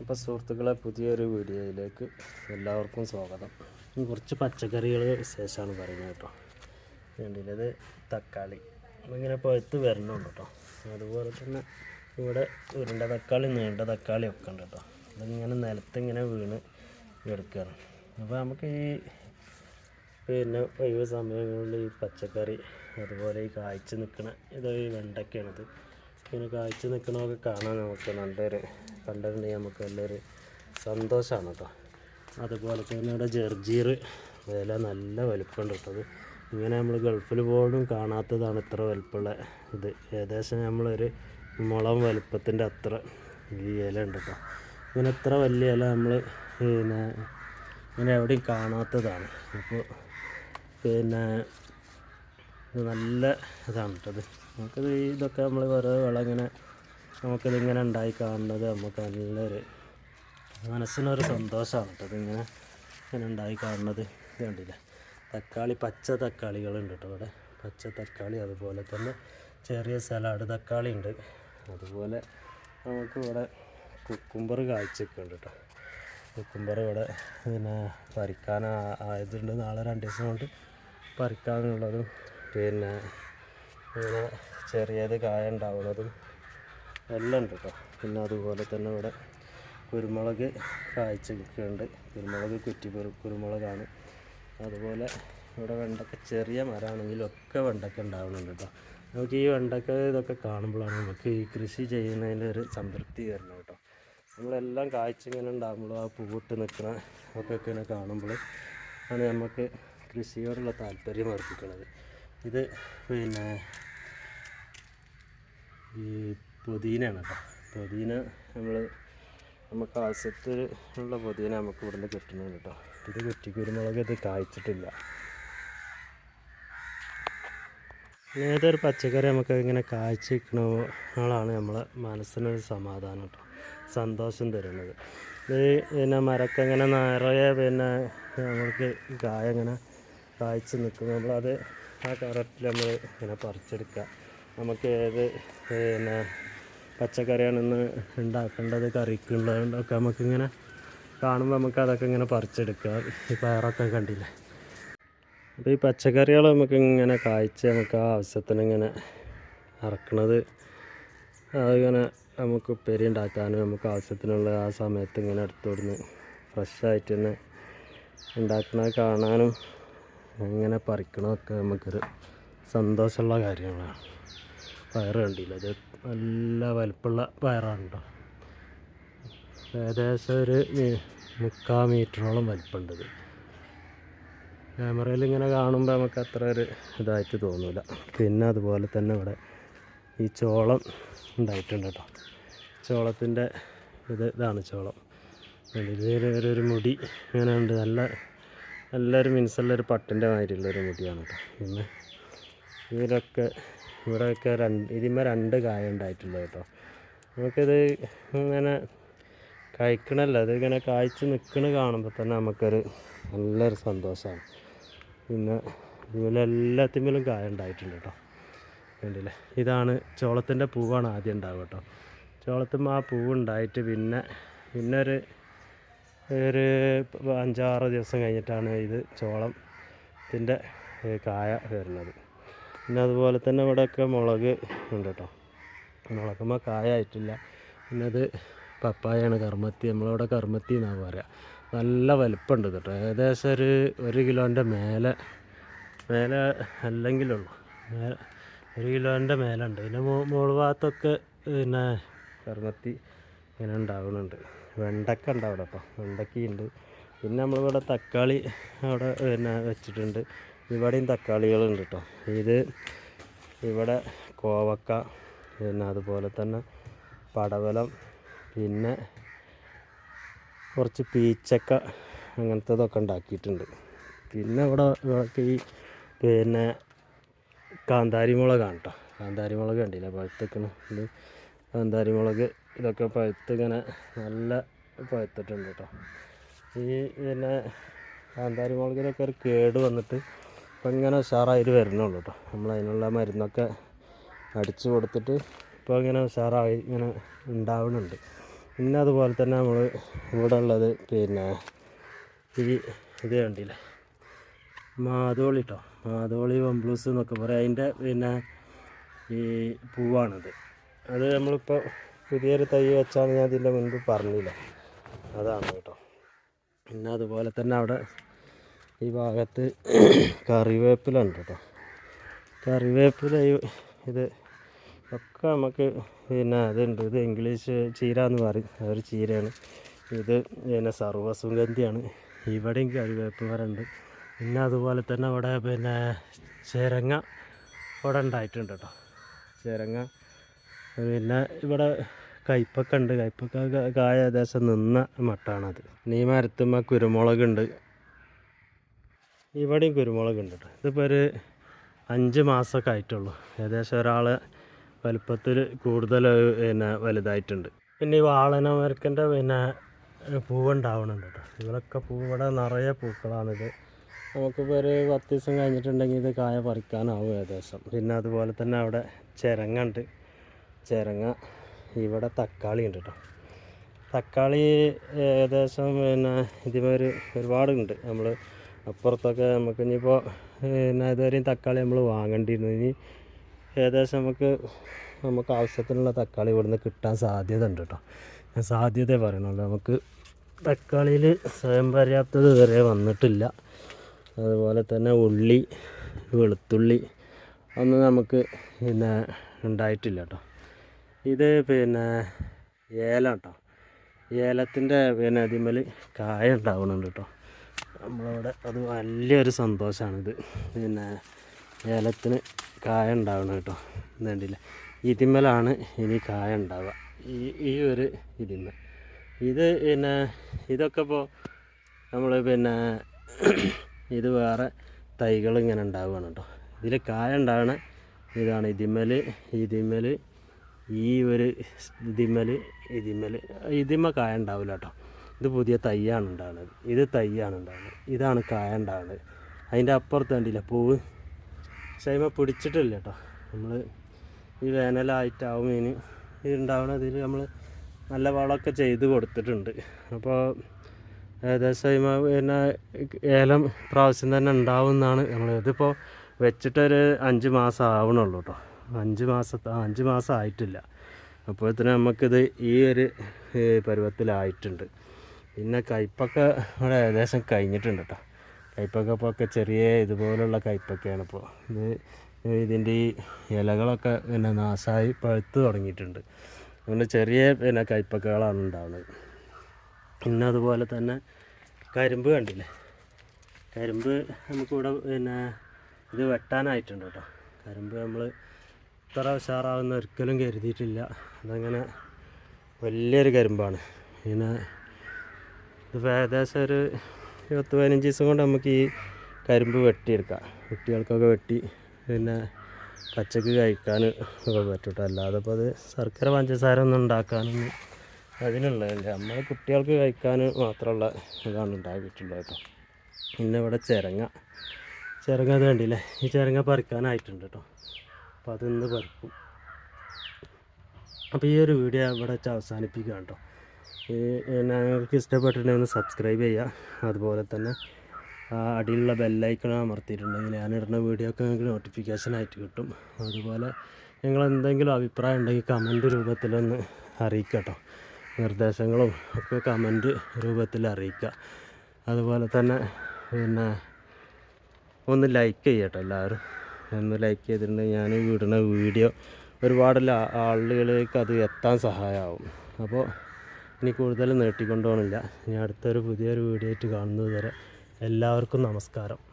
അപ്പോൾ സുഹൃത്തുക്കളെ പുതിയൊരു വീഡിയോയിലേക്ക് എല്ലാവർക്കും സ്വാഗതം. കുറച്ച് പച്ചക്കറികൾ വിശേഷമാണ് പറയുന്നത് കേട്ടോ. വേണ്ടിയത് തക്കാളി. ഇങ്ങനെ പഴുത്ത് വരണുണ്ട് കേട്ടോ. അതുപോലെ തന്നെ ഇവിടെ ഉരുണ്ട തക്കാളി നീണ്ട തക്കാളി ഒക്കെ ഉണ്ട് കേട്ടോ. അതിങ്ങനെ നിലത്ത് ഇങ്ങനെ വീണ് എടുക്കുകയാണ് അപ്പോൾ നമുക്ക് ഈ പിന്നെ ഒഴിവ് സമയങ്ങളിൽ ഈ പച്ചക്കറി അതുപോലെ ഈ കായ്ച്ച് നിൽക്കണ ഇത് ഈ വെണ്ടയ്ക്കാണിത്. ഇങ്ങനെ കാഴ്ച നിൽക്കണമൊക്കെ കാണാൻ നമുക്ക് നല്ലൊരു കണ്ടിട്ടുണ്ടെങ്കിൽ നമുക്ക് നല്ലൊരു സന്തോഷമാണ് കേട്ടോ. അതുപോലെ തന്നെ ഇവിടെ ജർജീർ വില നല്ല വലുപ്പമുണ്ട് കേട്ടോ. അത് ഇങ്ങനെ നമ്മൾ ഗൾഫിൽ പോലും കാണാത്തതാണ് ഇത്ര വലുപ്പമുള്ള ഇത്. ഏകദേശം നമ്മളൊരു മുളം വലുപ്പത്തിന്റെ അത്ര ഈ ഇല ഉണ്ട് കേട്ടോ. ഇങ്ങനെ ഇത്ര വലിയ ഇല നമ്മൾ പിന്നെ ഇങ്ങനെ എവിടെയും കാണാത്തതാണ്. അപ്പോൾ പിന്നെ ഇത് നല്ല ഇതാണ് കേട്ടത് ഈ ഇതൊക്കെ നമ്മൾ ഓരോ വളം ഇങ്ങനെ നമുക്കിത് ഇങ്ങനെ ഉണ്ടായി കാണുന്നത് നമുക്ക് നല്ലൊരു മനസ്സിനൊരു സന്തോഷമാണ് കേട്ടത് ഇങ്ങനെ ഇങ്ങനെ ഉണ്ടായി കാണുന്നത്. കണ്ടില്ലേ? തക്കാളി പച്ച തക്കാളികളുണ്ട് കേട്ടോ ഇവിടെ. പച്ച തക്കാളി അതുപോലെ തന്നെ ചെറിയ സലാഡ് തക്കാളി ഉണ്ട്. അതുപോലെ നമുക്ക് ഇവിടെ കുക്കുംബർ കാഴ്ചയൊക്കെയുണ്ട് കേട്ടോ. കുക്കുംബർ ഇവിടെ പിന്നെ പറിക്കാൻ ആയതുണ്ട്. നാളെ രണ്ട് ദിവസം കൊണ്ട് പറിക്കാനുള്ളതും പിന്നെ ഇങ്ങനെ ചെറിയത് കായ ഉണ്ടാവുന്നതും എല്ലാം ഉണ്ട് കേട്ടോ പിന്നെ അതുപോലെ തന്നെ ഇവിടെ കുരുമുളക് കായ്ച്ചൊക്കെയുണ്ട് കുരുമുളക് കുറ്റി കുരു- കുരുമുളകാണ്. അതുപോലെ ഇവിടെ വെണ്ടക്ക ചെറിയ മരമാണെങ്കിലും ഒക്കെ വെണ്ടക്ക ഉണ്ടാവുന്നുണ്ട് കേട്ടോ നമുക്ക് ഈ വെണ്ടക്ക ഇതൊക്കെ കാണുമ്പോഴാണ് നമുക്ക് ഈ കൃഷി ചെയ്യുന്നതിന്റെ ഒരു സംതൃപ്തി വരുന്നത് കേട്ടോ നമ്മളെല്ലാം കായ്ച്ചിങ്ങനെ ഉണ്ടാകുമ്പോൾ ആ പൂവിട്ട് നിൽക്കുന്ന ഒക്കെ ഇങ്ങനെ കാണുമ്പോൾ ആണ് നമുക്ക് കൃഷിയോടുള്ള താല്പര്യം വർദ്ധിക്കുന്നത് ഇത് പിന്നെ ഈ പുതിനയാണ് കേട്ടോ. പുതിന നമ്മൾ നമുക്ക് ആവശ്യത്തിൽ ഉള്ള പുതിന നമുക്ക് ഇവിടുന്ന് കിട്ടുന്നുണ്ട് കേട്ടോ. ഇത് കുറ്റി കുരുമുളക് ഇത് കായ്ച്ചിട്ടില്ല. ഏതൊരു പച്ചക്കറി നമുക്ക് ഇങ്ങനെ കായ്ച്ച് നിൽക്കണോളാണ് നമ്മളെ മനസ്സിനൊരു സമാധാനം കേട്ടോ. സന്തോഷം തരുന്നത്. ഇത് പിന്നെ മരക്കങ്ങനെ നിറയെ പിന്നെ നമുക്ക് കായ ഇങ്ങനെ കായ്ച്ച് നിൽക്കും. നമ്മളത് ആ കറക്റ്റിൽ നമ്മൾ ഇങ്ങനെ പറിച്ചെടുക്കുക. നമുക്ക് ഏത് പിന്നെ പച്ചക്കറിയാണെന്ന് ഉണ്ടാക്കേണ്ടത്? കറിക്കുള്ളതുകൊണ്ടൊക്കെ നമുക്കിങ്ങനെ കാണുമ്പോൾ നമുക്ക് അതൊക്കെ ഇങ്ങനെ പറിച്ചെടുക്കാം ഈ പയറൊക്കെ കണ്ടില്ലേ? അപ്പോൾ ഈ പച്ചക്കറികൾ നമുക്ക് ഇങ്ങനെ കായ്ച്ച് നമുക്ക് ആ ആവശ്യത്തിന് ഇങ്ങനെ ഇറക്കണത് അതിങ്ങനെ നമുക്ക് ഉപ്പേരി ഉണ്ടാക്കാനും നമുക്ക് ആവശ്യത്തിനുള്ള ആ സമയത്ത് ഇങ്ങനെ എടുത്തു കൊടുന്ന് ഫ്രഷായിട്ട് തന്നെ ഉണ്ടാക്കുന്നത് കാണാനും അങ്ങനെ പറിക്കണതൊക്കെ നമുക്കൊരു സന്തോഷമുള്ള കാര്യങ്ങളാണ് പയറ് കണ്ടില്ല? അത് നല്ല വലുപ്പുള്ള പയറാണ് കേട്ടോ ഏകദേശം ഒരു മുക്കാ മീറ്ററോളം വലിപ്പമുണ്ട് ക്യാമറയിൽ ഇങ്ങനെ കാണുമ്പോൾ നമുക്ക് അത്ര ഒരു ഇതായിട്ട് തോന്നില്ല പിന്നെ അതുപോലെ തന്നെ ഇവിടെ ഈ ചോളം ഉണ്ടായിട്ടുണ്ട് കേട്ടോ. ചോളത്തിന്റെ ഇത് ഇതാണ് ചോളം. ഇതിൽ ഒരു മുടി ഇങ്ങനെ ഉണ്ട്. നല്ല നല്ലൊരു മിനുസുള്ളൊരു പട്ടിന്റെ മാതിരിയുള്ളൊരു മുടിയാണ് കേട്ടോ പിന്നെ ഇതിലൊക്കെ ഇവിടെയൊക്കെ രണ്ട് ഇതിന്മേൽ രണ്ട് കായ ഉണ്ടായിട്ടുള്ളത് കേട്ടോ നമുക്കിത് ഇങ്ങനെ കഴിക്കണമല്ല അതിങ്ങനെ കായ്ച്ച് നിൽക്കണ കാണുമ്പോൾ തന്നെ നമുക്കൊരു നല്ലൊരു സന്തോഷമാണ് പിന്നെ ഇതിലെല്ലാത്തിന്മേലും കായ ഉണ്ടായിട്ടുണ്ട് കേട്ടോ കണ്ടില്ലേ? ഇതാണ് ചോളത്തിന്റെ പൂവാണ് ആദ്യം ഉണ്ടാവുക കേട്ടോ ചോളത്തുമ്പോൾ ആ പൂവ് ഉണ്ടായിട്ട് പിന്നെ പിന്നെ ഒരു ഒരു അഞ്ചാറ് ദിവസം കഴിഞ്ഞിട്ടാണ് ഇത് ചോളം ചോളത്തിന്റെ കായ വരുന്നത്. പിന്നെ അതുപോലെ തന്നെ ഇവിടെ ഒക്കെ മുളക് ഉണ്ട് കേട്ടോ. മുളകുമ്പോൾ കായ ആയിട്ടില്ല. പിന്നെ അത് പപ്പായാണ് കർമ്മത്തി. നമ്മളിവിടെ കർമ്മത്തി എന്നാണ് പറയുക നല്ല വലിപ്പമുണ്ട് കേട്ടോ. ഏകദേശം ഒരു ഒരു കിലോന്റെ മേലെ മേലെ അല്ലെങ്കിലുള്ളൂ. മേലെ ഒരു കിലോന്റെ മേലുണ്ട് പിന്നെ മോൾ ഭാഗത്തൊക്കെ പിന്നെ കർമ്മത്തി ഇങ്ങനെ ഉണ്ടാവുന്നുണ്ട്. വെണ്ടക്ക ഉണ്ട് അവിടെ കേട്ടോ വെണ്ടക്കയുണ്ട്. പിന്നെ നമ്മളിവിടെ തക്കാളി അവിടെ പിന്നെ വെച്ചിട്ടുണ്ട്. ഇവിടെയും തക്കാളികളുണ്ട് കേട്ടോ. ഇത് ഇവിടെ കോവക്ക പിന്നെ അതുപോലെ തന്നെ പടവലം പിന്നെ കുറച്ച് പീച്ചക്ക അങ്ങനത്തതൊക്കെ ഉണ്ടാക്കിയിട്ടുണ്ട്. പിന്നെ ഇവിടെ ഇവിടെയൊക്കെ ഈ പിന്നെ കാന്താരി മുളകാണ് കേട്ടോ. കാന്താരി മുളക് കണ്ടില്ല? പഴുത്തിക്കണ ഇത് കാന്താരി മുളക് ഇതൊക്കെ പഴുത്ത് ഇങ്ങനെ നല്ല പഴുത്തിട്ടുണ്ട് കേട്ടോ. ഈ പിന്നെ കാന്താരി മുളകിനൊക്കെ ഒരു കേട് വന്നിട്ട് ഇപ്പം ഇങ്ങനെ ഉഷാറായിട്ട് വരുന്നുള്ളൂ കേട്ടോ. നമ്മൾ അതിനുള്ള മരുന്നൊക്കെ അടിച്ചു കൊടുത്തിട്ട് ഇപ്പോൾ ഇങ്ങനെ ഉഷാറായി ഇങ്ങനെ ഉണ്ടാവുന്നുണ്ട്. പിന്നെ അതുപോലെ തന്നെ നമ്മൾ ഇവിടെ ഉള്ളത് പിന്നെ ഈ ഇത് കണ്ടില്ലേ? മാതോളി കേട്ടോ. മാതോളി വംബ്ലൂസ് എന്നൊക്കെ പറയും. അതിന്റെ പിന്നെ ഈ പൂവാണത്. അത് നമ്മളിപ്പോൾ പുതിയൊരു തൈ വെച്ചാണ് ഞാൻ ഇതിന്റെ മുൻപ് പറഞ്ഞില്ല. അതാണ് കേട്ടോ. പിന്നെ അതുപോലെ തന്നെ അവിടെ ഈ ഭാഗത്ത് കറിവേപ്പില ഉണ്ട് കേട്ടോ. കറിവേപ്പില ഈ- ഇത് ഒക്കെ നമുക്ക് പിന്നെ അതുണ്ട്. ഇത് ഇംഗ്ലീഷ് ചീര എന്ന് പറയും. അതൊരു ചീരയാണ്. ഇത് പിന്നെ സർവസുഗന്ധിയാണ്. ഇവിടെയും കറിവേപ്പ് മരമുണ്ട് പിന്നെ അതുപോലെ തന്നെ അവിടെ പിന്നെ ചിരങ്ങ ഇവിടെ ഉണ്ടായിട്ടുണ്ട് കേട്ടോ. ചിരങ്ങ പിന്നെ ഇവിടെ കയ്പൊക്കെ ഉണ്ട്. കയ്പൊക്കെ ക- കായ ഏകദേശം നിന്ന മട്ടാണത്. ഈ മരത്തുമ്മ കുരുമുളകുണ്ട്. ഇവിടെയും കുരുമുളക് ഉണ്ട് കേട്ടോ ഇതിപ്പോൾ ഒരു അഞ്ച് മാസമൊക്കെ ആയിട്ടുള്ളൂ. ഏകദേശം ഒരാൾ വലുപ്പത്തിൽ കൂടുതൽ പിന്നെ വലുതായിട്ടുണ്ട്. പിന്നെ ഈ വാളന മരക്കന്റെ പിന്നെ പൂവുണ്ടാവണുണ്ട് കേട്ടോ ഇവിടെയൊക്കെ പൂ ഇവിടെ നിറയെ പൂക്കളാണിത്. നമുക്കിപ്പോൾ ഒരു പത്ത് ദിവസം കഴിഞ്ഞിട്ടുണ്ടെങ്കിൽ ഇത് കായ പറിക്കാനാവും ഏകദേശം. പിന്നെ അതുപോലെ തന്നെ അവിടെ ചിരങ്ങ ഉണ്ട്. ചിരങ്ങ ഇവിടെ തക്കാളി ഉണ്ട് കേട്ടോ. തക്കാളി ഏകദേശം പിന്നെ ഇതിമൊരു ഒരുപാടുണ്ട്. നമ്മൾ അപ്പുറത്തൊക്കെ നമുക്ക് ഇനിയിപ്പോൾ പിന്നെ ഇതുവരെയും തക്കാളി നമ്മൾ വാങ്ങേണ്ടിയിരുന്നു ഇനി ഏകദേശം നമുക്ക് നമുക്ക് ആവശ്യത്തിനുള്ള തക്കാളി ഇവിടുന്ന് കിട്ടാൻ സാധ്യത ഉണ്ട് കേട്ടോ. ഞാൻ സാധ്യത പറയണല്ലോ നമുക്ക് തക്കാളിയിൽ സ്വയം പര്യാപ്തത വരെ വന്നിട്ടില്ല. അതുപോലെ തന്നെ ഉള്ളി വെളുത്തുള്ളി ഒന്നും നമുക്ക് പിന്നെ ഉണ്ടായിട്ടില്ല കേട്ടോ. ഇത് പിന്നെ ഏലം കേട്ടോ. ഏലത്തിന്റെ പിന്നെ അതിമേൽ കായ ഉണ്ടാവുന്നുണ്ട് കേട്ടോ. നമ്മളവിടെ അത് വലിയൊരു സന്തോഷമാണിത് പിന്നെ ഏലത്തിന് കായ ഉണ്ടാവണം കേട്ടോ. ഇതുണ്ടില്ല ഇതിന്മേലാണ് ഇനി കായ ഉണ്ടാവുക. ഈ ഈ ഒരു ഇതിന്മേൽ ഇത് പിന്നെ ഇതൊക്കെ ഇപ്പോൾ നമ്മൾ പിന്നെ ഇത് വേറെ തൈകൾ ഇങ്ങനെ ഉണ്ടാവുകയാണ് കേട്ടോ. ഇതിൽ കായ ഉണ്ടാവണ ഇതാണ് ഇതിന്മേൽ ഇതിന്മേൽ ഈ ഒരു ഇതിമ്മൽ ഇതിമ്മൽ ഇതിമ്മ കായ ഉണ്ടാവില്ല കേട്ടോ. ഇത് പുതിയ തൈയാണ് ഉണ്ടാവുന്നത്. ഇത് തൈയാണ് ഉണ്ടാവുന്നത്. ഇതാണ് കായ ഉണ്ടാവുന്നത്. അതിന്റെ അപ്പുറത്ത് കണ്ടില്ല പൂവ്? ശൈമ പിടിച്ചിട്ടില്ല കേട്ടോ. നമ്മൾ ഈ വേനലായിട്ടാവും ഇനി ഇത് ഉണ്ടാവണതിൽ നമ്മൾ നല്ല വളമൊക്കെ ചെയ്ത് കൊടുത്തിട്ടുണ്ട്. അപ്പോൾ ഏകദേശം പിന്നെ ഏലം പ്രാവശ്യം തന്നെ ഉണ്ടാവും എന്നാണ് നമ്മൾ ഇതിപ്പോൾ വെച്ചിട്ടൊരു അഞ്ച് മാസം ആവണുള്ളൂ കേട്ടോ. അഞ്ച് മാസത്തെ അഞ്ച് മാസം ആയിട്ടില്ല അപ്പോഴത്തേനും നമുക്കിത് ഈ ഒരു പരുവത്തിലായിട്ടുണ്ട്. പിന്നെ കയ്പ്പൊക്കെ ഇവിടെ ഏകദേശം കഴിഞ്ഞിട്ടുണ്ട് കേട്ടോ കയ്പ്പൊക്കെ ഇപ്പോൾ ചെറിയ ഇതുപോലുള്ള കയ്പ്പൊക്കെയാണ് ഇപ്പോൾ ഇത് ഇതിന്റെ ഈ ഇലകളൊക്കെ പിന്നെ നാശമായി പഴുത്ത് തുടങ്ങിയിട്ടുണ്ട്. അതുകൊണ്ട് ചെറിയ പിന്നെ കയ്പ്പൊക്കെകളാണ് ഉണ്ടാവുന്നത്. പിന്നെ അതുപോലെ തന്നെ കരിമ്പ് കണ്ടില്ലേ? കരിമ്പ് നമുക്കിവിടെ പിന്നെ ഇത് വെട്ടാനായിട്ടുണ്ട് കേട്ടോ. കരിമ്പ് നമ്മൾ ഇത്ര ഉഷാറാവുന്ന ഒരിക്കലും കരുതിയിട്ടില്ല. അതങ്ങനെ വലിയൊരു കരിമ്പാണ്. പിന്നെ ഇതിപ്പോൾ ഏകദേശം ഒരു പത്ത് പതിനഞ്ച് ദിവസം കൊണ്ട് നമുക്ക് ഈ കരിമ്പ് വെട്ടിയെടുക്കാം. കുട്ടികൾക്കൊക്കെ വെട്ടി പിന്നെ പച്ചക്ക് കഴിക്കാൻ ഒക്കെ പറ്റൂട്ടോ അല്ലാതെ ഇപ്പോൾ അത് ശർക്കര പഞ്ചസാര ഒന്നും ഉണ്ടാക്കാനൊന്നും അതിനുള്ളതല്ല നമ്മൾ കുട്ടികൾക്ക് കഴിക്കാൻ മാത്രമുള്ള ഇതാണ് ഉണ്ടാക്കിയിട്ടുള്ളത് കേട്ടോ. പിന്നെ ഇവിടെ ചിരങ്ങ. ചിരങ്ങ അത് കണ്ടില്ലേ? ഈ ചിരങ്ങ പറിക്കാനായിട്ടുണ്ട് കേട്ടോ. അപ്പോൾ അതിന്ന് പറിക്കും അപ്പോൾ ഈ ഒരു വീഡിയോ ഇവിടെ വെച്ച് അവസാനിപ്പിക്കുക കേട്ടോ. ഈ ഞങ്ങൾക്ക് ഇഷ്ടപ്പെട്ടിട്ടുണ്ടെങ്കിൽ ഒന്ന് സബ്സ്ക്രൈബ് ചെയ്യുക. അതുപോലെ തന്നെ അടിയിലുള്ള ബെല്ലൈക്കൺ അമർത്തിയിട്ടുണ്ടെങ്കിൽ ഞാനിടുന്ന വീഡിയോ ഒക്കെ നിങ്ങൾക്ക് നോട്ടിഫിക്കേഷൻ ആയിട്ട് കിട്ടും. അതുപോലെ നിങ്ങൾ എന്തെങ്കിലും അഭിപ്രായം ഉണ്ടെങ്കിൽ കമന്റ് രൂപത്തിലൊന്ന് അറിയിക്കുക കേട്ടോ. നിർദ്ദേശങ്ങളും ഒക്കെ കമന്റ് രൂപത്തിൽ അറിയിക്കുക. അതുപോലെ തന്നെ പിന്നെ ഒന്ന് ലൈക്ക് ചെയ്യട്ടോ എല്ലാവരും. ലൈക്ക് ചെയ്തിട്ടുണ്ടെങ്കിൽ ഞാൻ വിടുന്ന വീഡിയോ ഒരുപാട് ആളുകളിലേക്ക് അത് എത്താൻ സഹായമാവും അപ്പോൾ ഇനി കൂടുതൽ നീട്ടിക്കൊണ്ടുപോകണില്ല ഇനി അടുത്തൊരു പുതിയൊരു വീഡിയോ ആയിട്ട് കാണുന്നത് വരെ എല്ലാവർക്കും നമസ്കാരം.